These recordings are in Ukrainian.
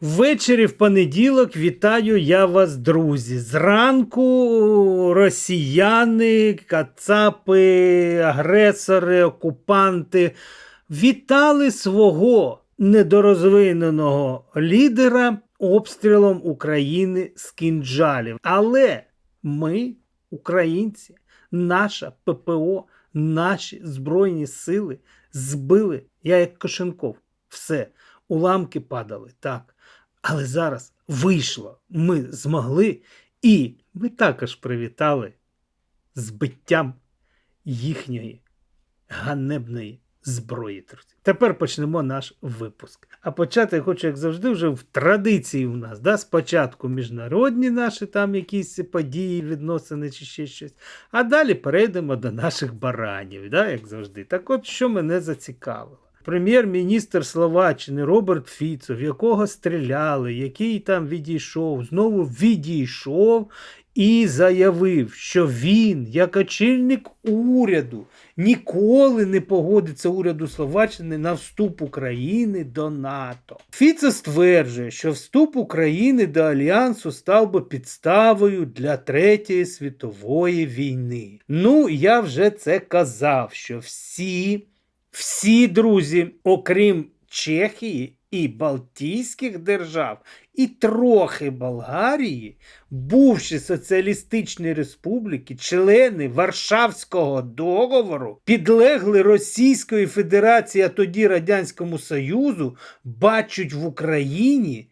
Ввечері в понеділок вітаю я вас, друзі. Зранку росіяни, кацапи, агресори, окупанти вітали свого недорозвиненого лідера обстрілом України з кінджалів. Але ми, українці, наша ППО, наші Збройні сили збили, я як Кошенков, все, уламки падали, так. Але зараз вийшло, ми змогли, і ми також привітали збиттям їхньої ганебної зброї. Тепер почнемо наш випуск. А почати хочу, як завжди, вже в традиції у нас. Да? Спочатку міжнародні наші там якісь події, відносини чи ще щось. А далі перейдемо до наших баранів, да? як завжди. Так от, що мене зацікавило. Прем'єр-міністр Словаччини Роберт Фіцо, в якого стріляли, який там відійшов, знову відійшов і заявив, що він, як очільник уряду, ніколи не погодиться уряду Словаччини на вступ України до НАТО. Фіцо стверджує, що вступ України до Альянсу став би підставою для Третьої світової війни. Ну, я вже це казав, що всі. Всі друзі, окрім Чехії і Балтійських держав, і трохи Болгарії, бувші соціалістичні республіки, члени Варшавського договору, підлегли Російської Федерації, а тоді Радянському Союзу, бачать в Україні.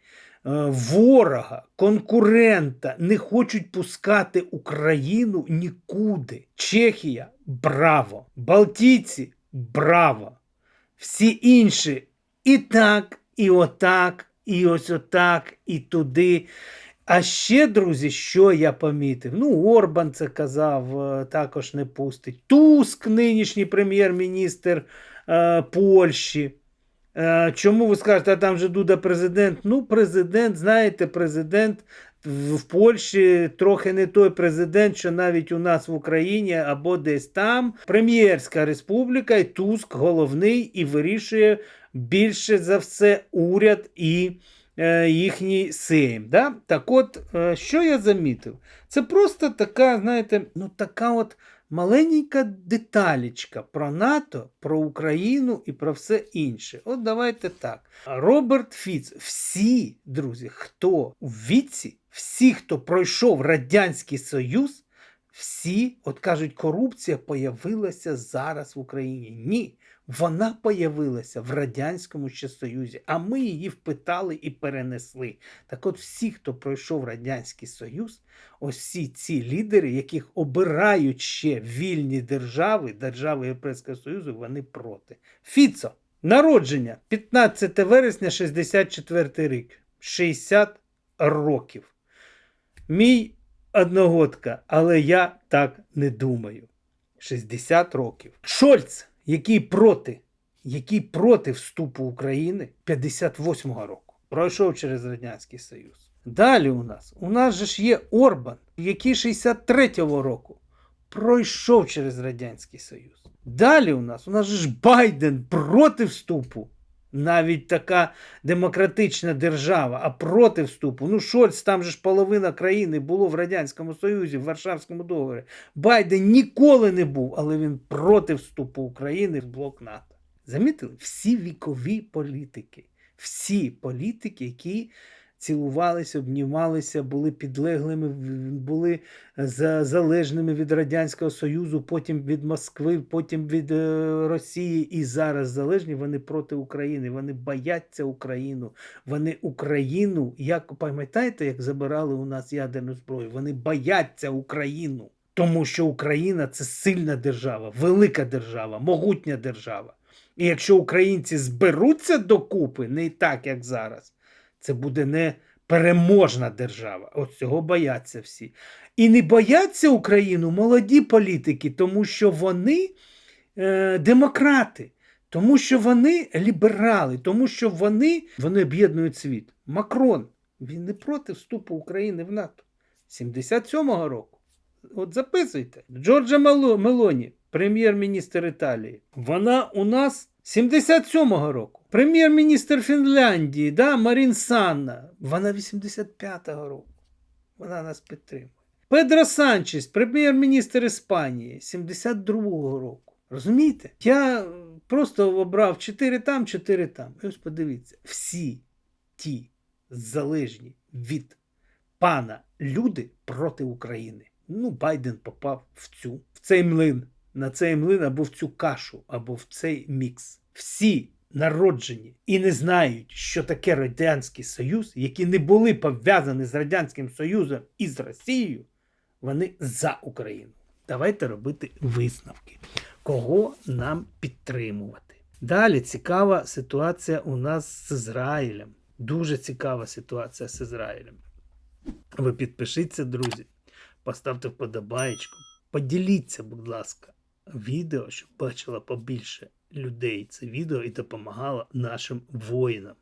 е, Ворога, конкурента не хочуть пускати Україну нікуди. Чехія браво! Балтійці браво! Всі інші і так, і отак, і ось отак, і туди. А ще, друзі, що я помітив? Ну, Орбан це казав, е, також не пустить. Туск, нинішній прем'єр-міністр е, Польщі. Е, чому ви скажете, а там же Дуда президент? Ну, президент, знаєте, президент в Польщі трохи не той президент, що навіть у нас в Україні або десь там. Прем'єрська республіка, і Туск головний і вирішує більше за все уряд і е, їхній Сейм. Да? Так от, е, що я замітив? Це просто така, знаєте, ну така от маленька деталічка про НАТО, про Україну і про все інше. От давайте так. Роберт Фіц, всі, друзі, хто у віці, всі, хто пройшов Радянський Союз, всі, от кажуть, корупція появилася зараз в Україні. Ні. Вона появилася в Радянському ще Союзі, а ми її впитали і перенесли. Так от всі, хто пройшов Радянський Союз, ось всі ці лідери, яких обирають ще вільні держави, держави Європейського Союзу, вони проти. Фіцо, народження 15 вересня 64 рік, 60 років. Мій одногодка, але я так не думаю. 60 років. Шольц, який проти, який проти вступу України 58-го року, пройшов через Радянський Союз. Далі у нас, у нас же ж є Орбан, який 63-го року пройшов через Радянський Союз. Далі у нас, у нас же ж Байден проти вступу. Навіть така демократична держава, а проти вступу. Ну, Шольц, там же ж половина країни було в Радянському Союзі, в Варшавському договорі. Байден ніколи не був, але він проти вступу України в блок НАТО. Замітили? Всі вікові політики, всі політики, які цілувалися, обнімалися, були підлеглими, були залежними від Радянського Союзу, потім від Москви, потім від е, Росії і зараз залежні. Вони проти України. Вони бояться Україну. Вони Україну, як пам'ятаєте, як забирали у нас ядерну зброю? Вони бояться Україну. Тому що Україна це сильна держава, велика держава, могутня держава. І якщо українці зберуться докупи, не так, як зараз, це буде не переможна держава. От цього бояться всі. І не бояться Україну молоді політики, тому що вони е, демократи, тому що вони ліберали, тому що вони, вони об'єднують світ. Макрон, він не проти вступу України в НАТО 77-го року. От записуйте. Джорджа Мело- Мелоні, прем'єр-міністр Італії. Вона у нас 77-го року. Прем'єр-міністр Фінляндії, да, Марін Санна, вона 85-го року. Вона нас підтримує. Педро Санчес, прем'єр-міністр Іспанії, 72-го року. Розумієте? Я просто обрав 4 там, 4 там. І ось подивіться, всі ті залежні від пана люди проти України. Ну, Байден попав в цю, в цей млин, на цей млин або в цю кашу, або в цей мікс. Всі народжені і не знають, що таке Радянський Союз, які не були пов'язані з Радянським Союзом і з Росією, вони за Україну. Давайте робити висновки, кого нам підтримувати. Далі цікава ситуація у нас з Ізраїлем. Дуже цікава ситуація з Ізраїлем. Ви підпишіться, друзі, поставте вподобаєчку, поділіться, будь ласка, відео, щоб бачило побільше людей це відео і допомагало нашим воїнам.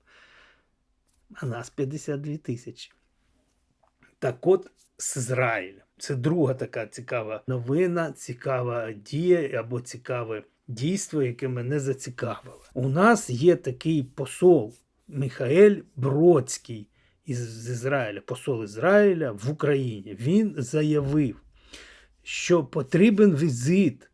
А нас 52 тисячі. Так от з Ізраїлем. Це друга така цікава новина, цікава дія або цікаве дійство, яке мене зацікавило. У нас є такий посол Михаель Бродський із Ізраїля, посол Ізраїля в Україні. Він заявив, що потрібен візит,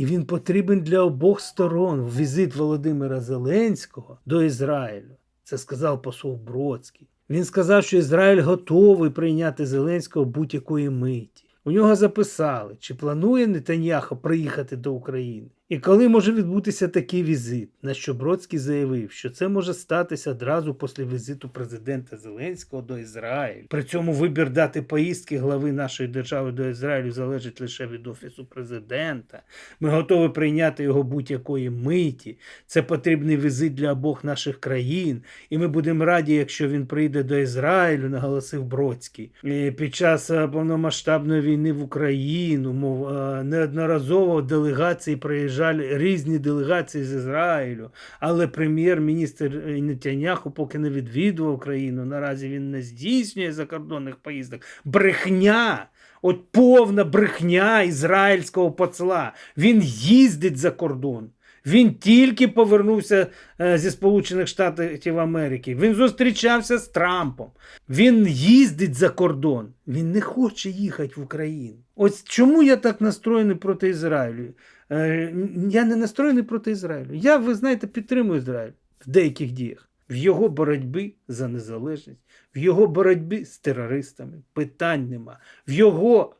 і він потрібен для обох сторон. Візит Володимира Зеленського до Ізраїлю. Це сказав посол Бродський. Він сказав, що Ізраїль готовий прийняти Зеленського будь-якої миті. У нього записали, чи планує Нетаньяхо приїхати до України. І коли може відбутися такий візит, на що Бродський заявив, що це може статися одразу після візиту президента Зеленського до Ізраїлю. При цьому вибір дати поїздки глави нашої держави до Ізраїлю залежить лише від офісу президента. Ми готові прийняти його будь-якої миті. Це потрібний візит для обох наших країн, і ми будемо раді, якщо він прийде до Ізраїлю, наголосив Бродський. І під час е, повномасштабної війни в Україну, мов е, неодноразово делегації приїжджали різні делегації з Ізраїлю, але прем'єр-міністр Нетяняху поки не відвідував країну. Наразі він не здійснює закордонних поїздок. Брехня! От повна брехня ізраїльського посла. Він їздить за кордон. Він тільки повернувся е, зі Сполучених Штатів Америки. Він зустрічався з Трампом. Він їздить за кордон. Він не хоче їхати в Україну. Ось чому я так настроєний проти Ізраїлю? Е, Я не настроєний проти Ізраїлю. Я, ви знаєте, підтримую Ізраїль в деяких діях. В його боротьбі за незалежність, в його боротьбі з терористами. Питань нема. В його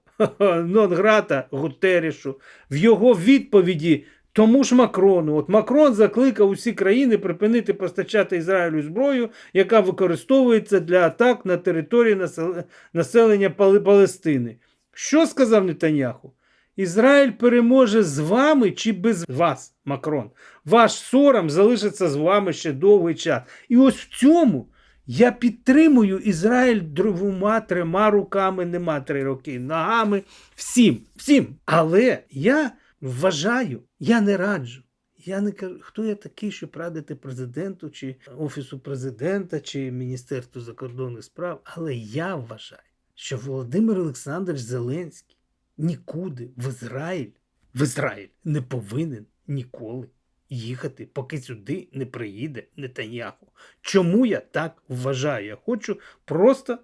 Нонграта Гутерішу, в його відповіді тому ж Макрону. От Макрон закликав усі країни припинити постачати Ізраїлю зброю, яка використовується для атак на території населення Палестини. Що сказав Нетаньяху? Ізраїль переможе з вами чи без вас, Макрон. Ваш сором залишиться з вами ще довгий час. І ось в цьому я підтримую Ізраїль двома, трьома руками, нема три роки, ногами, всім, всім. Але я вважаю, я не раджу. Я не кажу, хто я такий, щоб радити президенту, чи Офісу президента, чи Міністерству закордонних справ. Але я вважаю, що Володимир Олександрович Зеленський нікуди в Ізраїль, в Ізраїль не повинен ніколи їхати, поки сюди не приїде Нетаньяху. Чому я так вважаю? Я хочу просто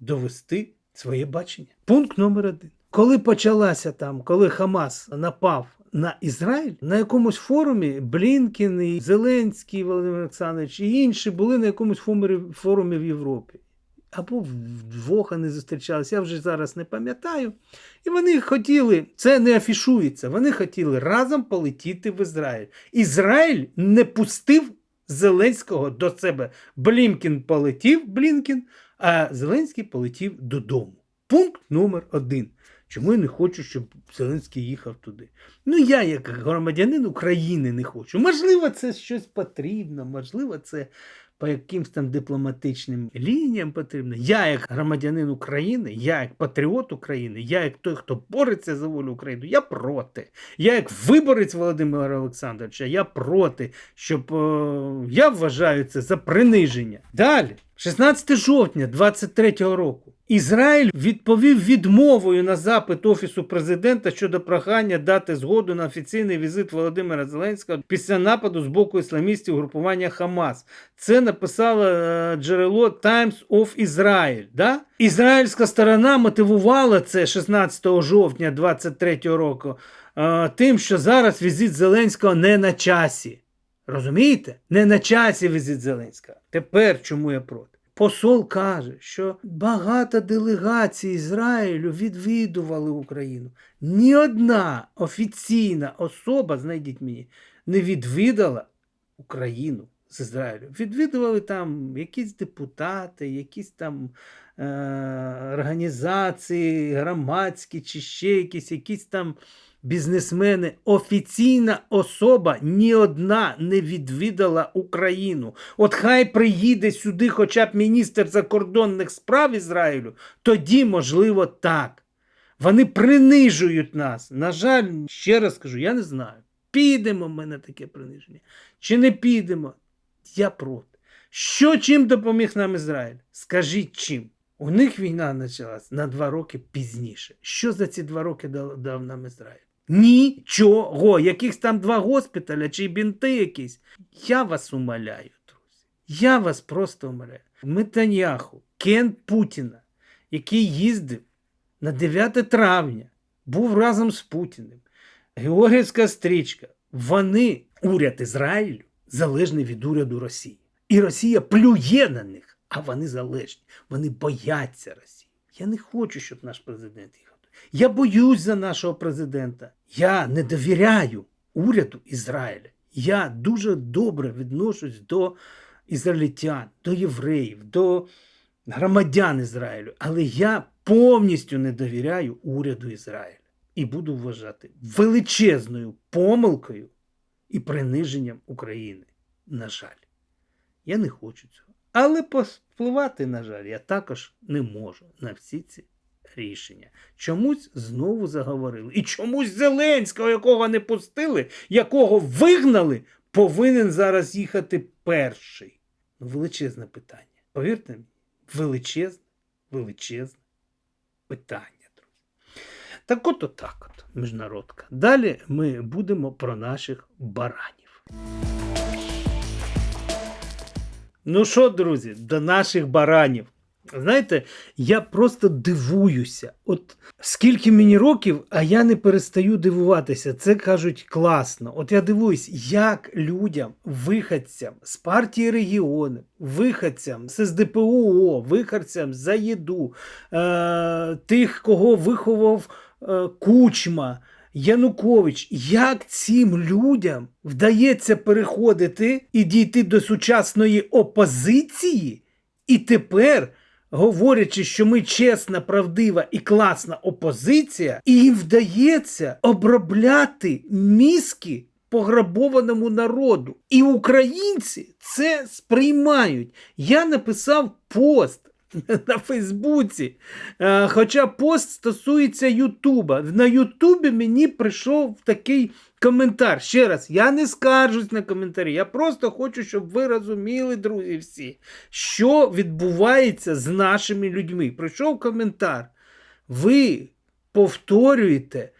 довести своє бачення. Пункт номер один. Коли почалася там, коли Хамас напав на Ізраїль, на якомусь форумі Блінкін і Зеленський Володимир Олександрович і інші були на якомусь форумі, в Європі. Або вдвох вони зустрічалися, я вже зараз не пам'ятаю. І вони хотіли, це не афішується, вони хотіли разом полетіти в Ізраїль. Ізраїль не пустив Зеленського до себе. Блінкін полетів, Блінкін, а Зеленський полетів додому. Пункт номер один. Чому я не хочу, щоб Зеленський їхав туди? Ну, я, як громадянин України, не хочу. Можливо, це щось потрібно, можливо, це по якимсь там дипломатичним лініям потрібно. Я, як громадянин України, я як патріот України, я як той, хто бореться за волю України, я проти. Я як виборець Володимира Олександровича, я проти, щоб е, я вважаю це за приниження. Далі, 16 жовтня 23-го року. Ізраїль відповів відмовою на запит Офісу президента щодо прохання дати згоду на офіційний візит Володимира Зеленського після нападу з боку ісламістів групування Хамас. Це написало е, джерело Times of Israel. Да? Ізраїльська сторона мотивувала це 16 жовтня 23 року е, тим, що зараз візит Зеленського не на часі. Розумієте? Не на часі візит Зеленського. Тепер чому я проти? Посол каже, що багато делегацій Ізраїлю відвідували Україну. Ні одна офіційна особа, знайдіть мені, не відвідала Україну з Ізраїлю. Відвідували там якісь депутати, якісь там е- організації, громадські чи ще якісь, якісь там бізнесмени. Офіційна особа ні одна не відвідала Україну. От хай приїде сюди хоча б міністр закордонних справ Ізраїлю, тоді, можливо, так. Вони принижують нас. На жаль, ще раз кажу, я не знаю. Підемо ми на таке приниження. Чи не підемо? Я проти. Що чим допоміг нам Ізраїль? Скажіть чим? У них війна почалась на два роки пізніше. Що за ці два роки дав, нам Ізраїль? Нічого. Якихось там два госпіталя чи бінти якісь. Я вас умоляю, друзі. Я вас просто умоляю. Метаняху, Кен Путіна, який їздив на 9 травня, був разом з Путіним. Георгіївська стрічка. Вони, уряд Ізраїлю, залежний від уряду Росії. І Росія плює на них, а вони залежні. Вони бояться Росії. Я не хочу, щоб наш президент їхав. Я боюсь за нашого президента. Я не довіряю уряду Ізраїля. Я дуже добре відношусь до ізраїльтян, до євреїв, до громадян Ізраїлю. Але я повністю не довіряю уряду Ізраїля і буду вважати величезною помилкою і приниженням України. На жаль, я не хочу цього. Але повпливати, на жаль, я також не можу на всі ці рішення. Чомусь знову заговорили. І чомусь Зеленського, якого не пустили, якого вигнали, повинен зараз їхати перший. Ну, величезне питання. Повірте мені, величезне, величезне питання. Так от отак от, міжнародка. Далі ми будемо про наших баранів. Ну що, друзі, до наших баранів. Знаєте, я просто дивуюся. От скільки мені років, а я не перестаю дивуватися. Це кажуть класно. От я дивуюсь, як людям, виходцям з партії регіони, виходцям з СДПУО, виходцям за їду, е- тих, кого виховав е- Кучма. Янукович, як цим людям вдається переходити і дійти до сучасної опозиції, і тепер говорячи, що ми чесна, правдива і класна опозиція, і їм вдається обробляти мізки пограбованому народу. І українці це сприймають. Я написав пост. На Фейсбуці. Е, Хоча пост стосується Ютуба. На Ютубі мені прийшов такий коментар. Ще раз, я не скаржусь на коментарі. Я просто хочу, щоб ви розуміли, друзі, всі, що відбувається з нашими людьми. Прийшов коментар. Ви повторюєте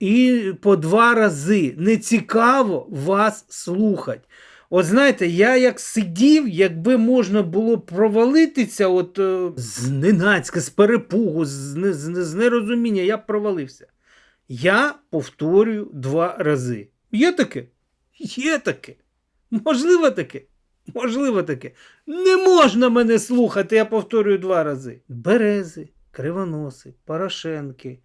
і по два рази. Не цікаво вас слухати. От знаєте, я як сидів, якби можна було провалитися, от е, зненацька, з перепугу, з, з, з нерозуміння, я б провалився. Я повторюю два рази. Є таке? Є таке. Можливо таке? Можливо таке. Не можна мене слухати, я повторюю два рази. Берези, Кривоноси, Порошенки,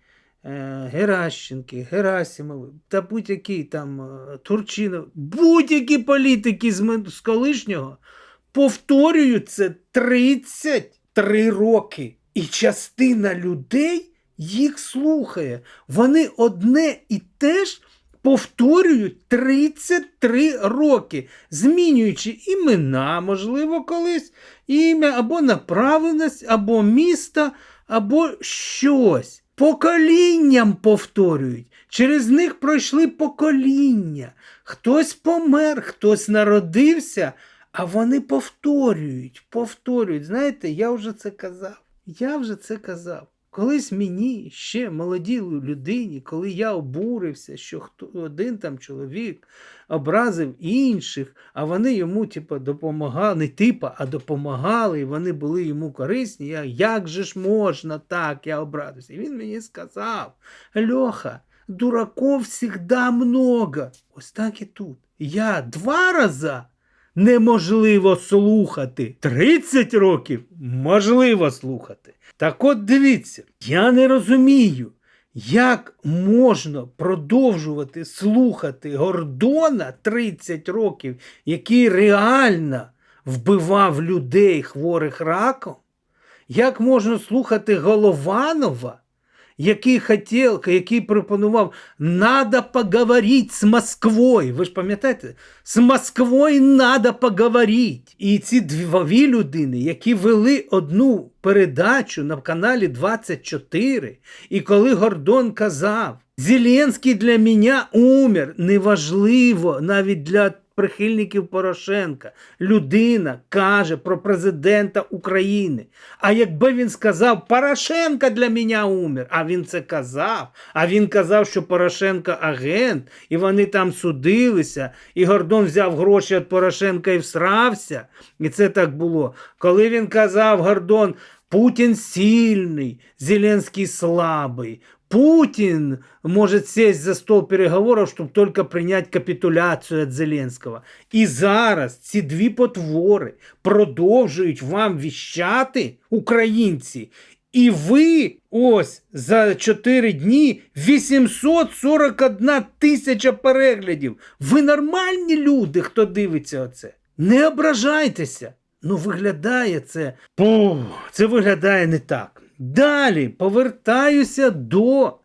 Геращенки, Герасимови та будь-який там е, Турчинов, будь-які політики з, з колишнього повторюють це 33 роки. І частина людей їх слухає. Вони одне і те ж повторюють 33 роки, змінюючи імена, можливо, колись ім'я або направленість, або місто, або щось. Поколінням повторюють. Через них пройшли покоління. Хтось помер, хтось народився, а вони повторюють, повторюють. Знаєте, я вже це казав. Я вже це казав. Колись мені, ще молодій людині, коли я обурився, що хто один там чоловік образив інших, а вони йому, типа, допомагали, не типа, а допомагали, і вони були йому корисні. Я, як же ж можна так, я образився. І він мені сказав: Льоха, дураков всегда много. Ось так і тут. Я два рази неможливо слухати. 30 років можливо слухати. Так от дивіться, я не розумію, як можна продовжувати слухати Гордона 30 років, який реально вбивав людей хворих раком. Як можна слухати Голованова, який хотів, який пропонував «надо поговорити з Москвою. Ви ж пам'ятаєте? З Москвою надо поговорити. І ці дві людини, які вели одну передачу на каналі 24, і коли Гордон казав, Зеленський для мене умер, неважливо навіть для прихильників Порошенка. Людина каже про президента України. А якби він сказав, Порошенко для мене умер, а він це казав, а він казав, що Порошенко агент, і вони там судилися, і Гордон взяв гроші від Порошенка і всрався. І це так було. Коли він казав, Гордон, Путін сильний, Зеленський слабий. Путин может сесть за стол переговорів, щоб тільки прийняти капітуляцію від Зеленського. І зараз ці дві потвори продовжують вам віщати, українці. І ви ось за 4 дні 841 тисяча переглядів. Ви нормальні люди, хто дивиться оце. Не ображайтеся. Ну, виглядає це. Пух, це виглядає не так. Далі повертаюся до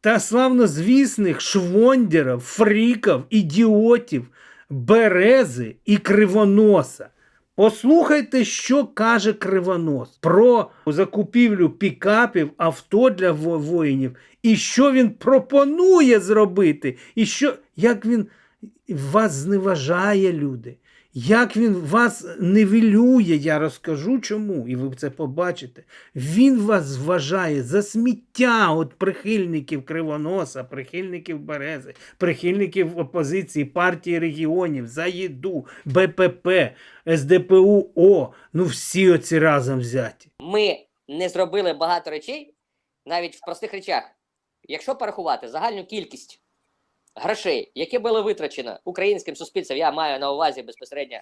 та славнозвісних швондерів, фріків, ідіотів, берези і кривоноса. Послухайте, що каже Кривонос про закупівлю пікапів, авто для воїнів, і що він пропонує зробити, і що, як він вас зневажає, люди. Як він вас невілює, я розкажу чому, і ви це побачите. Він вас вважає за сміття от прихильників Кривоноса, прихильників Берези, прихильників опозиції, партії регіонів, за їду, БПП, СДПУ, О, ну всі оці разом взяті. ми не зробили багато речей, навіть в простих речах. Якщо порахувати загальну кількість грошей, які були витрачені українським суспільством, я маю на увазі безпосередньо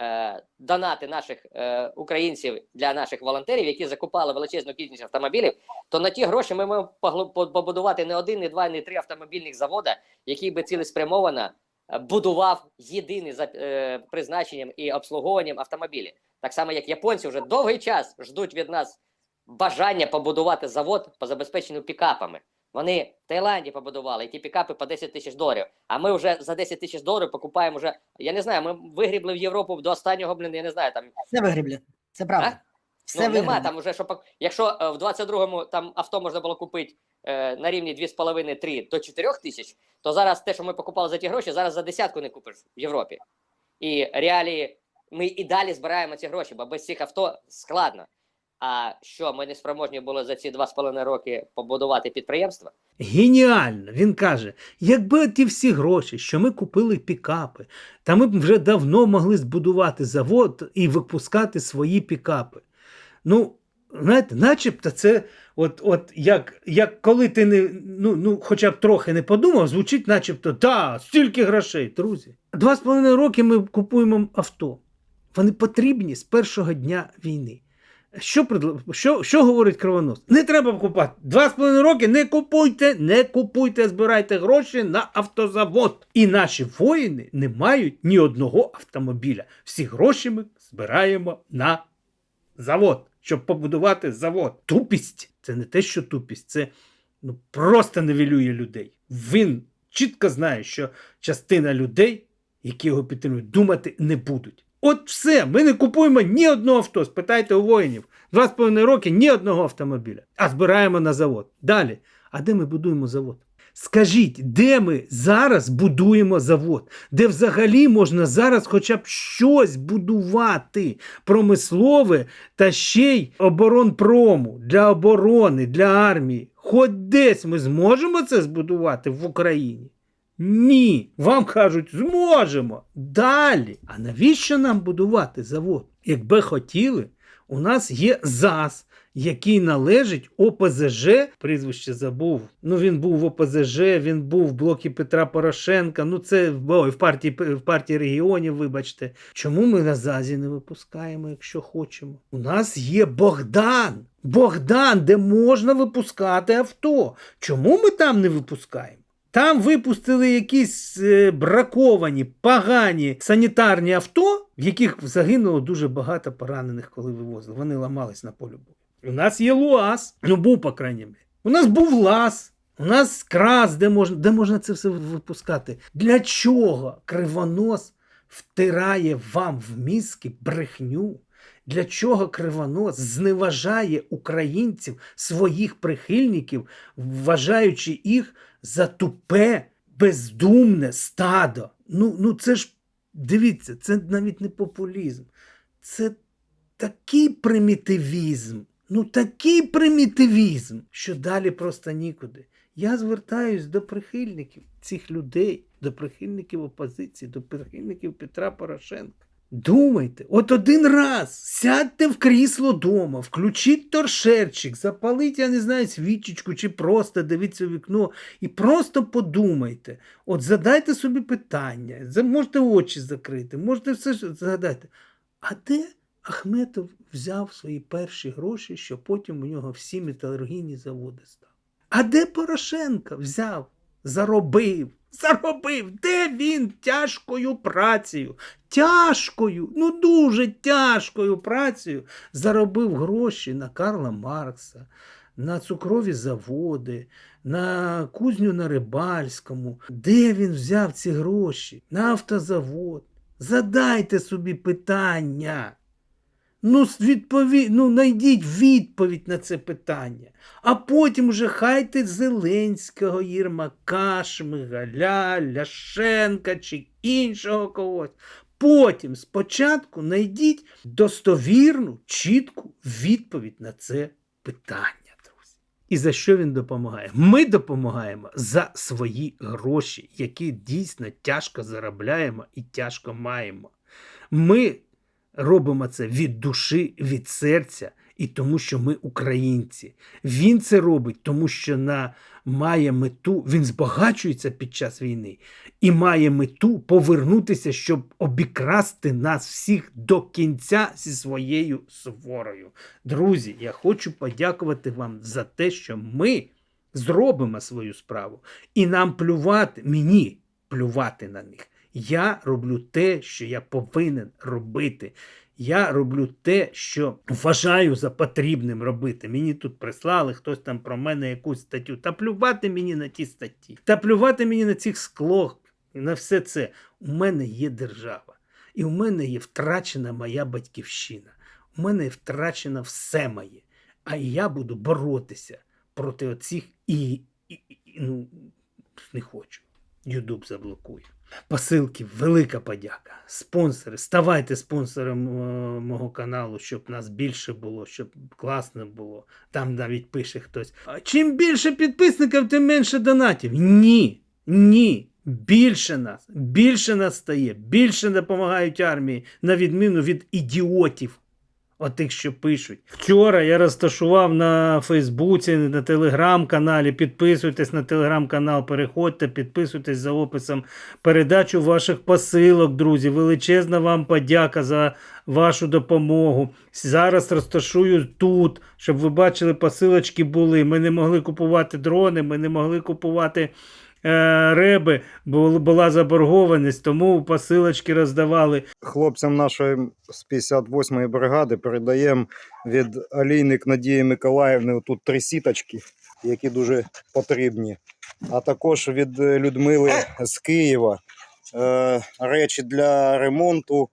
е, донати наших е, українців для наших волонтерів, які закупали величезну кількість автомобілів, то на ті гроші ми погло- побудувати не один, не два, не три автомобільних завода, які би цілеспрямовано е, будував єдиний за е, призначенням і обслуговуванням автомобілів. Так само, як японці вже довгий час ждуть від нас бажання побудувати завод по забезпеченню пікапами. Вони в Таїланді побудували і ті пікапи по 10 тисяч доларів. А ми вже за 10 тисяч доларів покупаємо вже. Я не знаю, ми вигрібли в Європу до останнього, блін, я не знаю там. Все вигрібли. Це правда. Все ну, нема там уже, що якщо е, в 22-му там авто можна було купити е, на рівні 2,5-3 до 4 тисяч, то зараз те, що ми покупали за ті гроші, зараз за десятку не купиш в Європі. І реалії ми і далі збираємо ці гроші, бо без цих авто складно. А що ми не спроможні були за ці 2,5 роки побудувати підприємства? Геніально! Він каже: якби ті всі гроші, що ми купили пікапи, та ми б вже давно могли збудувати завод і випускати свої пікапи. Ну, знаєте, начебто це, от, от як, як коли ти не, ну, ну, хоча б трохи не подумав, звучить, начебто, та, стільки грошей, друзі. Два з половиною роки ми купуємо авто. Вони потрібні з першого дня війни. Що, що, що говорить кривонос? Не треба купувати. Два з половиною роки не купуйте, не купуйте, збирайте гроші на автозавод. І наші воїни не мають ні одного автомобіля. Всі гроші ми збираємо на завод, щоб побудувати завод. Тупість це не те, що тупість, це ну, просто невілює людей. Він чітко знає, що частина людей, які його підтримують, думати не будуть. От все, ми не купуємо ні одного авто. Спитайте у воїнів. Два з половиною роки ні одного автомобіля, а збираємо на завод. Далі. А де ми будуємо завод? Скажіть, де ми зараз будуємо завод, де взагалі можна зараз хоча б щось будувати промислове та ще й оборонпрому для оборони, для армії. Хоч десь ми зможемо це збудувати в Україні? Ні. Вам кажуть, зможемо. Далі. А навіщо нам будувати завод? Якби хотіли, у нас є ЗАЗ, який належить ОПЗЖ, прізвище забув. Ну він був в ОПЗЖ, він був в блокі Петра Порошенка. Ну це ой, в партії в партії регіонів, вибачте. Чому ми на ЗАЗі не випускаємо, якщо хочемо? У нас є Богдан. Богдан, де можна випускати авто. Чому ми там не випускаємо? Там випустили якісь е, браковані, погані санітарні авто, в яких загинуло дуже багато поранених, коли вивозили. Вони ламались на полі бою. У нас є ЛУАЗ, ну був, по крайній мірі. У нас був ЛАЗ, у нас крас, де можна, де можна це все випускати. Для чого кривонос втирає вам в мізки брехню? Для чого кривонос зневажає українців, своїх прихильників, вважаючи їх за тупе, бездумне стадо? Ну, ну це ж дивіться, це навіть не популізм. Це такий примітивізм. Ну такий примітивізм, що далі просто нікуди. Я звертаюсь до прихильників цих людей, до прихильників опозиції, до прихильників Петра Порошенка. Думайте, от один раз сядьте в крісло дома, включіть торшерчик, запаліть, я не знаю, свічечку чи просто дивіться вікно і просто подумайте. От задайте собі питання, можете очі закрити, можете все згадати. А де Ахметов взяв свої перші гроші, що потім у нього всі металургійні заводи стали? А де Порошенко взяв, заробив? Заробив, де він тяжкою працею, тяжкою, ну дуже тяжкою працею заробив гроші на Карла Маркса, на цукрові заводи, на кузню на Рибальському. Де він взяв ці гроші? На автозавод. Задайте собі питання. Ну, відпові... ну, знайдіть відповідь на це питання. А потім вже хайте Зеленського, Єрмака, Шмигаля, Ляшенка чи іншого когось. Потім спочатку знайдіть достовірну, чітку відповідь на це питання, друзі. І за що він допомагає? Ми допомагаємо за свої гроші, які дійсно тяжко заробляємо і тяжко маємо. Ми робимо це від душі, від серця і тому, що ми українці. Він це робить, тому що на, має мету, він збагачується під час війни і має мету повернутися, щоб обікрасти нас всіх до кінця зі своєю сворою. Друзі, я хочу подякувати вам за те, що ми зробимо свою справу. І нам плювати, мені плювати на них. Я роблю те, що я повинен робити. Я роблю те, що вважаю за потрібним робити. Мені тут прислали хтось там про мене якусь статтю. Та плювати мені на ті статті, та плювати мені на цих склох, на все це. У мене є держава. І у мене є втрачена моя батьківщина. У мене втрачено все моє. А я буду боротися проти оцих і, і, і ну, не хочу. Ютуб заблокує. Посилки, велика подяка. Спонсори, ставайте спонсором е, мого каналу, щоб нас більше було, щоб класно було. Там навіть пише хтось. Чим більше підписників, тим менше донатів. Ні, ні. Більше нас, більше нас стає, більше допомагають армії, на відміну від ідіотів. Отих, що пишуть. Вчора я розташував на Фейсбуці, на телеграм-каналі. Підписуйтесь на телеграм-канал, переходьте, підписуйтесь за описом передачу ваших посилок, друзі. Величезна вам подяка за вашу допомогу. Зараз розташую тут, щоб ви бачили, посилочки були. Ми не могли купувати дрони, ми не могли купувати. Е, Реби була заборгованість, тому посилочки роздавали. хлопцям нашої з 58-ї бригади передаємо від олійник Надії Миколаївни тут три сіточки, які дуже потрібні. А також від Людмили з Києва е, речі для ремонту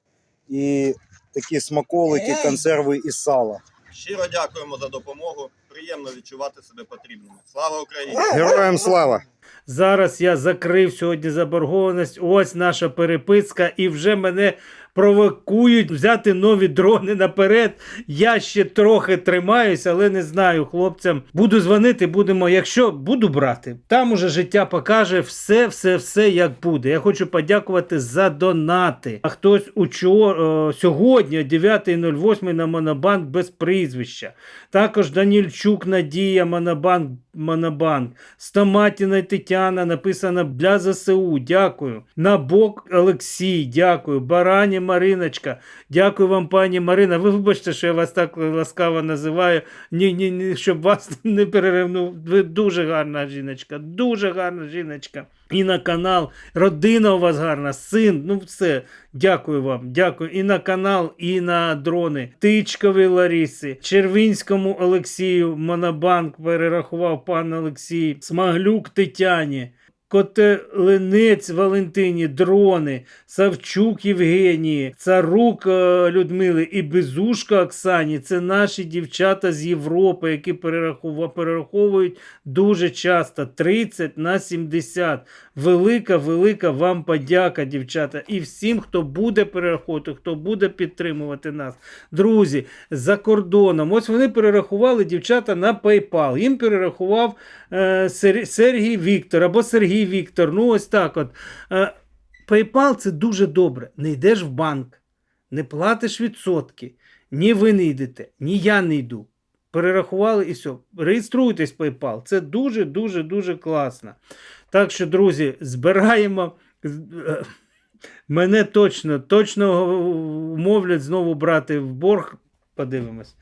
і такі смаколики, консерви і сало. Щиро дякуємо за допомогу. Приємно відчувати себе потрібним. Слава Україні! Героям слава! Зараз я закрив сьогодні заборгованість. Ось наша переписка, і вже мене провокують взяти нові дрони наперед. Я ще трохи тримаюсь, але не знаю хлопцям. Буду дзвонити, будемо. Якщо буду брати, там уже життя покаже все, все, все як буде. Я хочу подякувати за донати. А хтось учор, е, сьогодні, 9.08 на Монобанк без прізвища. Також Данільчук Надія, Монобанк, Монобанк. Стоматіна Тетяна написано для ЗСУ. Дякую. Набок Олексій, дякую. Барані Мариночка. Дякую вам, пані Марина. Ви вибачте, що я вас так ласкаво називаю. Ні, ні, ні, щоб вас не переревнув. Ви дуже гарна жіночка, дуже гарна жіночка. І на канал. Родина у вас гарна, син. Ну все. Дякую вам. Дякую. І на канал, і на дрони. Тичкові Ларісі, Червінському Олексію, Монобанк перерахував пан Олексій, Смаглюк Тетяні. Котелинець Валентині, дрони, Савчук Євгенії, Царук е, Людмили і Безушка Оксані. Це наші дівчата з Європи, які перераховують дуже часто 30 на 70. Велика, велика вам подяка, дівчата. І всім, хто буде перераховувати, хто буде підтримувати нас. Друзі, за кордоном. Ось вони перерахували дівчата на PayPal. Їм перерахував е, Сергій Віктор або Сергій Віктор. Ну, ось так от. Е, PayPal це дуже добре. Не йдеш в банк, не платиш відсотки. Ні ви не йдете, ні я не йду. Перерахували і все. Реєструйтесь PayPal. Це дуже, дуже, дуже класно. Так що, друзі, збираємо. Е, Мене точно, точно умовлять знову брати в борг. Подивимось.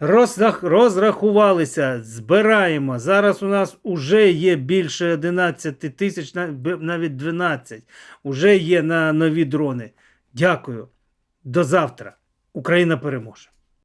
Розрах, розрахувалися, збираємо. Зараз у нас уже є більше 11 тисяч, навіть 12. Уже є на нові дрони. Дякую. До завтра. Україна переможе.